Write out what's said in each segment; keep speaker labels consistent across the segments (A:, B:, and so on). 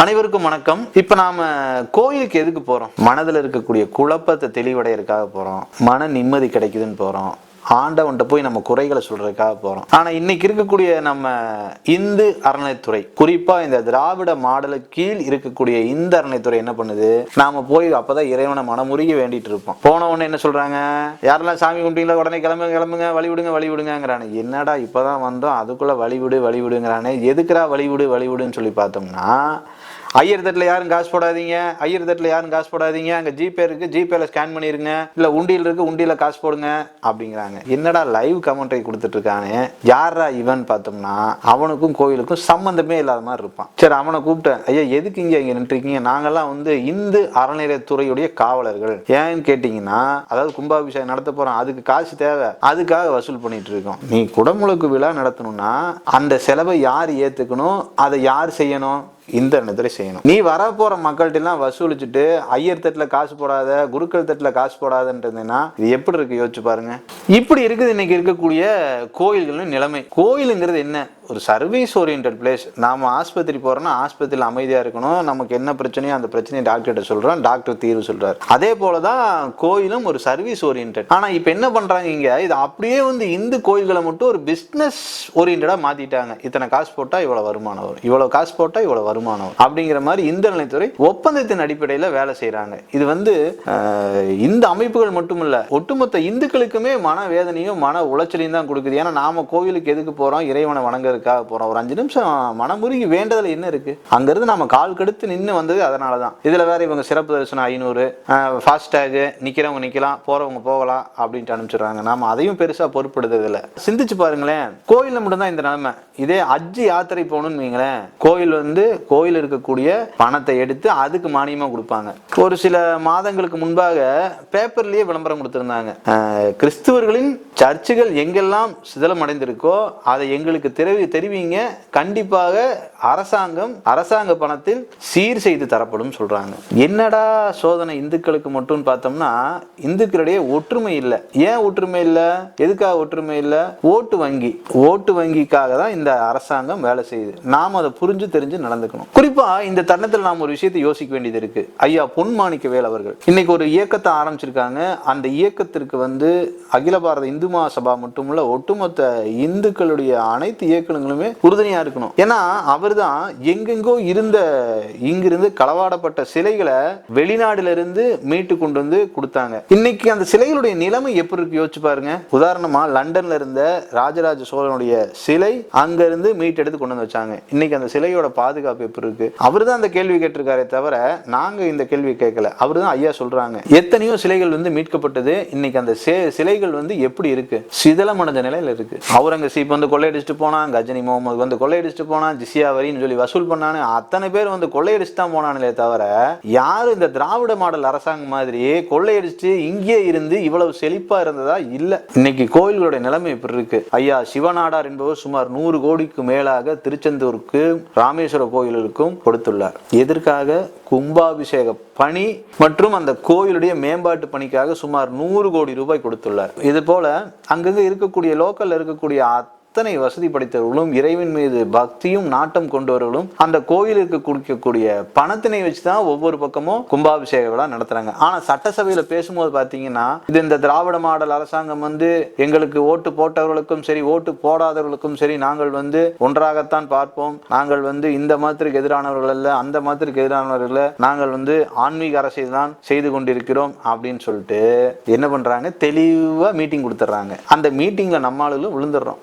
A: அனைவருக்கும் வணக்கம். இப்ப நாம கோயிலுக்கு எதுக்கு போறோம்? மனதில் இருக்கக்கூடிய குழப்பத்தை தெளிவடையறதுக்காக போறோம். மன நிம்மதி கிடைக்குதுன்னு போறோம். ஆண்டவன்ட்ட போய் நம்ம குறைகளை சொல்றதுக்காக போறோம். ஆனா இன்னைக்கு இருக்கக்கூடிய நம்ம இந்து அறநிலைத்துறை குறிப்பா இந்த திராவிட மாடலுக்கு கீழ் இருக்கக்கூடிய இந்த அறநிலைத்துறை என்ன பண்ணுது? நாம போய் அப்பதான் இறைவனை மனமுருகி வேண்டிட்டு இருப்போம். போன உடனே என்ன சொல்றாங்க? யாரெல்லாம் சாமி கும்பிட்டீங்களா உடனே கிளம்புங்க கிளம்புங்க வழி விடுங்க வழி விடுங்கிறானே என்னடா இப்பதான் வந்தோம்? அதுக்குள்ள வழி விடு வழி விடுங்கிறானே எதுக்குடா வழி விடு வழி விடுன்னு சொல்லி பார்த்தோம்னா ஐயர் தட்டில் யாரும் காசு போடாதீங்க. ஐயர் தட்டில் யாரும் காசு போடாதீங்க. அங்கே ஜிபே இருக்குது ஜிபேல ஸ்கேன் பண்ணிருங்க. இல்லை உண்டியில் இருக்குது உண்டியில் காசு போடுங்க அப்படிங்கிறாங்க. என்னடா லைவ் கமெண்ட்ரி கொடுத்துட்ருக்கானே யாரா இவன் பார்த்தோம்னா அவனுக்கும் கோயிலுக்கும் சம்மந்தமே இல்லாத மாதிரி இருப்பான். சரி அவனை கூப்பிட்டேன். ஐயா எதுக்கு இங்கே இங்கே நின்றுருக்கீங்க நாங்கள்லாம் வந்து இந்து அறநிலையத்துறையுடைய காவலர்கள். ஏன்னு கேட்டிங்கன்னா அதாவது கும்பாபிஷேகம் நடத்த போகிறோம் அதுக்கு காசு தேவை. அதுக்காக வசூல் பண்ணிட்டு இருக்கோம். நீ குடமுழுக்கு விழா நடத்தணும்னா அந்த செலவை யார் ஏற்றுக்கணும் அதை யார் செய்யணும்? இந்த எண்ணத்துல செய்யணும். நீ வரப்போகிற மக்கள்கிட்ட எல்லாம் வசூலிச்சுட்டு ஐயர் தட்டில் காசு போடாத குருக்கள் தட்டில் காசு போடாதன்றதுன்னா இது எப்படி இருக்கு? யோசிச்சு பாருங்க. இப்படி இருக்குது இன்னைக்கு இருக்கக்கூடிய கோயில்களின் நிலைமை. கோயிலுங்கிறது என்ன? ஒரு சர்வீஸ் ஓரியன்ட் பிளேஸ் நாம் ஆஸ்பத்திரி போகிறோன்னா ஆஸ்பத்திரியில் அமைதியாக இருக்கணும். நமக்கு என்ன பிரச்சனையோ அந்த பிரச்சனையை டாக்டர்கிட்ட சொல்கிறோம் டாக்டர் தீர்வு சொல்கிறார் அதே போலதான் கோயிலும் ஒரு சர்வீஸ் ஓரியன்ட் ஆனால் இப்போ என்ன பண்ணுறாங்க இங்கே? இது அப்படியே வந்து இந்து கோயில்களை மட்டும் ஒரு பிஸ்னஸ் ஓரியன்டாக மாற்றிட்டாங்க இத்தனை காசு போட்டால் இவ்வளோ வருமானம் வரும். இவ்வளோ காசு போட்டால் இவ்வளோ வருமானம் வரும். அப்படிங்கிற மாதிரி இந்த நிலைத்துறை ஒப்பந்தத்தின் அடிப்படையில் வேலை செய்கிறாங்க இது வந்து இந்த அமைப்புகள் மட்டுமல்ல ஒட்டுமொத்த இந்துக்களுக்குமே மன வேதனையும் மன உளைச்சலையும் தான் கொடுக்குது. ஏன்னா நாம கோவிலுக்கு எதுக்கு போகிறோம் இறைவனை வணங்குறது வணங்குறதுக்காக போகிறோம் ஒரு அஞ்சு நிமிஷம் மனமுருகி வேண்டதில் என்ன இருக்கு? அங்கேருந்து நம்ம கால் கெடுத்து நின்று வந்தது அதனால தான் இதுல வேற இவங்க சிறப்பு தரிசனம் ஐநூறு ஃபாஸ்டேகு நிக்கிறவங்க நிக்கலாம் போறவங்க போகலாம் அப்படின்ட்டு அனுப்பிச்சிடுறாங்க. நாம அதையும் பெருசா பொறுப்படுத்துறதில்ல சிந்திச்சு பாருங்களேன் கோயிலில் மட்டும்தான் இந்த நிலைமை. இதே அஜ்ஜி யாத்திரை போகணும்னு வைங்களேன் கோயில் வந்து கோயில் இருக்கக்கூடிய பணத்தை எடுத்து அதுக்கு மானியமா கொடுப்பாங்க. ஒரு சில மாதங்களுக்கு முன்பாக பேப்பர்லயே விளம்பரம் கொடுத்திருந்தாங்க. கிறிஸ்துவர்களின் சர்ச்சுகள் எங்கெல்லாம் சிதலம் அடைந்திருக்கோ அதை எங்களுக்கு தெரிவி தெரிவிங்க. கண்டிப்பாக அரசாங்கம் அரசாங்க பணத்தில் சீர் செய்து தரப்படும் சொல்றாங்க. என்னடா சோதனை இந்துக்களுக்கு மட்டும் பார்த்தோம்னா இந்துக்களிடையே ஒற்றுமை இல்லை. ஏன் ஒற்றுமை இல்லை? எதுக்காக ஒற்றுமை இல்லை? ஓட்டு வங்கி. ஓட்டு வங்கிக்காக தான் இந்த அரசாங்கம் வேலை செய்யுது. நாம் அதை புரிஞ்சு தெரிஞ்சு நடந்துக்கணும். குறிப்பா இந்த தருணத்தில் நாம் ஒரு விஷயத்தை யோசிக்க வேண்டியது இருக்கு. ஐயா பொன்மாணிக்கவேல் அவர்கள். இன்னைக்கு ஒரு இயக்கத்தை ஆரம்பிச்சிருக்காங்க. அந்த இயக்கத்திற்கு வந்து அகில பாரத இந்து மகாசபா மட்டுமல்ல ஒட்டுமொத்த இந்துக்களுடைய அனைத்து இயக்கங்களுமே உறுதுணையா இருக்கணும். ஏன்னா அவர் தான் எங்கெங்கோ இருந்த இங்கிருந்து களவாடப்பட்ட சிலைகளை வெளிநாடுல இருந்து மீட்டு கொண்டு வந்து கொடுத்தாங்க. இன்னைக்கு அந்த சிலைகளுடைய நிலைமை எப்படி இருக்கு யோசிச்சு பாருங்க. உதாரணமா லண்டன்ல இருந்த ராஜராஜ சோழனுடைய சிலை அங்க இருந்து மீட் எடுத்து கொண்டு வந்து வச்சாங்க. இன்னைக்கு அந்த சிலையோட பாதுகாப்பு எப்படி இருக்கு? அவர் தான் அந்த கேள்வி கேட்டிருக்காரே தவிர நாங்க இந்த கேள்வி கேட்கல. அவர் தான் ஐயா சொல்றாங்க. எத்தனையோ சிலைகள் வந்து மீட்கப்பட்டது. இன்னைக்கு அந்த சே- சிலைகள் வந்து எப்படி இருக்கு? சிதலமடைஞ்ச நிலையில இருக்கு. அவுரங்கசீப் வந்து கொள்ளையடிச்சிட்டு போனாங்க. கஜினி முகமது வந்து கொள்ளையடிச்சிட்டு போனான் ஜிசியா வரின்னு சொல்லி வசூல் பண்ணானு. அத்தனை பேர் வந்து கொள்ளையடிச்சு தான் போனானுலே தவிர யாரும் இந்த திராவிட மாடல் அரசாங்கம் மாதிரி கொள்ளையடிச்சு இங்கே இருந்து இவ்வளவு செழிப்பா இருந்ததா? இல்ல. இன்னைக்கு கோயில்களுடைய நிலைமை இப்படி இருக்கு. ஐயா சிவநாடார் என்பவர் சுமார் நூறு கோடிக்கு மேலாக திருச்செந்தூருக்கு ராமேஸ்வர கோயிலுக்கும் கொடுத்துள்ளார். எதற்காக? கும்பாபிஷேக பணி மற்றும் அந்த கோயிலுடைய மேம்பாட்டு பணிக்காக சுமார் நூறு கோடி ரூபாய் கொடுத்துள்ளார். இது போல அங்கங்க இருக்கக்கூடிய லோக்கல்ல இருக்கக்கூடிய அத்தனை வசதி படைத்தவர்களும் இறைவன் மீது பக்தியும் நாட்டம் கொண்டவர்களும் அந்த கோயிலுக்கு கொடுக்கக்கூடிய பணத்தினை வச்சு தான் ஒவ்வொரு பக்கமும் கும்பாபிஷேக விழா நடத்துறாங்க. ஆனா சட்டசபையில பேசும்போது பாத்தீங்கன்னா இது இந்த திராவிட மாடல் அரசாங்கம் வந்து எங்களுக்கு ஓட்டு போட்டவர்களுக்கும் சரி ஓட்டு போடாதவர்களுக்கும் சரி நாங்கள் வந்து ஒன்றாகத்தான் பார்ப்போம். நாங்கள் வந்து இந்த மதத்திற்கு எதிரானவர்கள் அல்ல அந்த மதத்திற்கு எதிரானவர்கள் நாங்கள் வந்து ஆன்மீக அரசியல் தான் செய்து கொண்டிருக்கிறோம் அப்படின்னு சொல்லிட்டு என்ன பண்றாங்க? தெளிவா மீட்டிங் கொடுத்துட்றாங்க அந்த மீட்டிங்ல நம்ம ஆளுகளும் விழுந்துடுறோம்.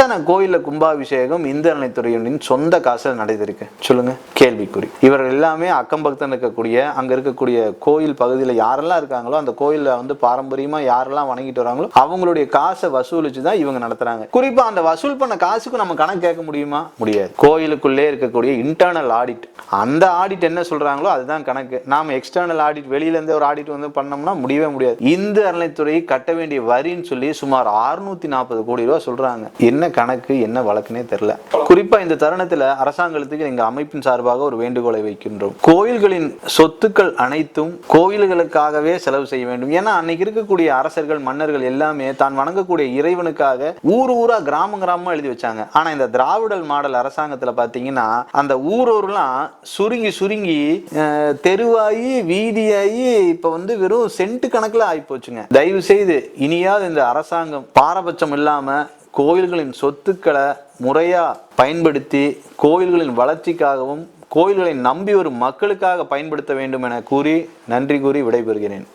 A: எத்தனை கோயில்ல கும்பாபிஷேகம் இந்து அறநிலைத்துறையினின் சொந்த காசில் நடந்திருக்கு. சொல்லுங்க கேள்விக்குறி. இவர்கள் எல்லாமே அக்கம் பக்கத்தில் இருக்கக்கூடிய அங்க இருக்கக்கூடிய கோயில் பகுதியில் யாரெல்லாம் இருக்காங்களோ அந்த கோயிலில் வந்து பாரம்பரியமா யாரெல்லாம் வணங்கிட்டு வராங்களோ அவங்களுடைய காசை வசூலிச்சு தான் இவங்க நடத்துறாங்க. குறிப்பா அந்த வசூல் பண்ண காசுக்கு நம்ம கணக்கு கேட்க முடியுமா? முடியாது. கோயிலுக்குள்ளே இருக்கக்கூடிய இன்டர்னல் ஆடிட் அந்த ஆடிட் என்ன சொல்றாங்களோ அதுதான் கணக்கு. நாம எக்ஸ்டர்னல் ஆடிட் வெளியில இருந்து ஒரு ஆடிட் வந்து பண்ணோம்னா முடியவே முடியாது. இந்து அறநிலைத்துறை கட்ட வேண்டிய வரின்னு சொல்லி சுமார் 640 நாற்பது கோடி ரூபாய் சொல்றாங்க. என்ன கணக்கு என்ன வழக்குனே தெரியல. குறிப்பா இந்த தருணத்துல அரசாங்கத்துக்கு எங்க அமைப்பின் சார்பாக ஒரு வேண்டுகோளை வைக்கின்றோம். கோயில்களின் சொத்துக்கள் அனைத்தும் கோயில்களுக்காகவே செலவு செய்ய வேண்டும். ஏன்னா அன்னைக்கு இருக்கக்கூடிய அரசர்கள் மன்னர்கள் எல்லாமே தான் வணங்கக்கூடிய இறைவனுக்காக ஊர் ஊரா கிராமம் கிராமமா எழுதி வச்சாங்க. ஆனா இந்த திராவிடல் மாடல் அரசாங்கத்துல பாத்தீங்கன்னா அந்த ஊரோர்லாம் சுருங்கி சுருங்கி அஹ், தெருவாயி வீதியாகி இப்ப வந்து வெறும் சென்ட் கணக்குல ஆகி போச்சுங்க தயவு செய்து இனியாவது இந்த அரசாங்கம் பாரபட்சம் இல்லாம கோயில்களின் சொத்துக்களை முறையாக பயன்படுத்தி கோயில்களின் வளர்ச்சிக்காகவும் கோயில்களை நம்பி வரும் மக்களுக்காக பயன்படுத்த வேண்டும் என கூறி நன்றி கூறி விடைபெறுகிறேன்.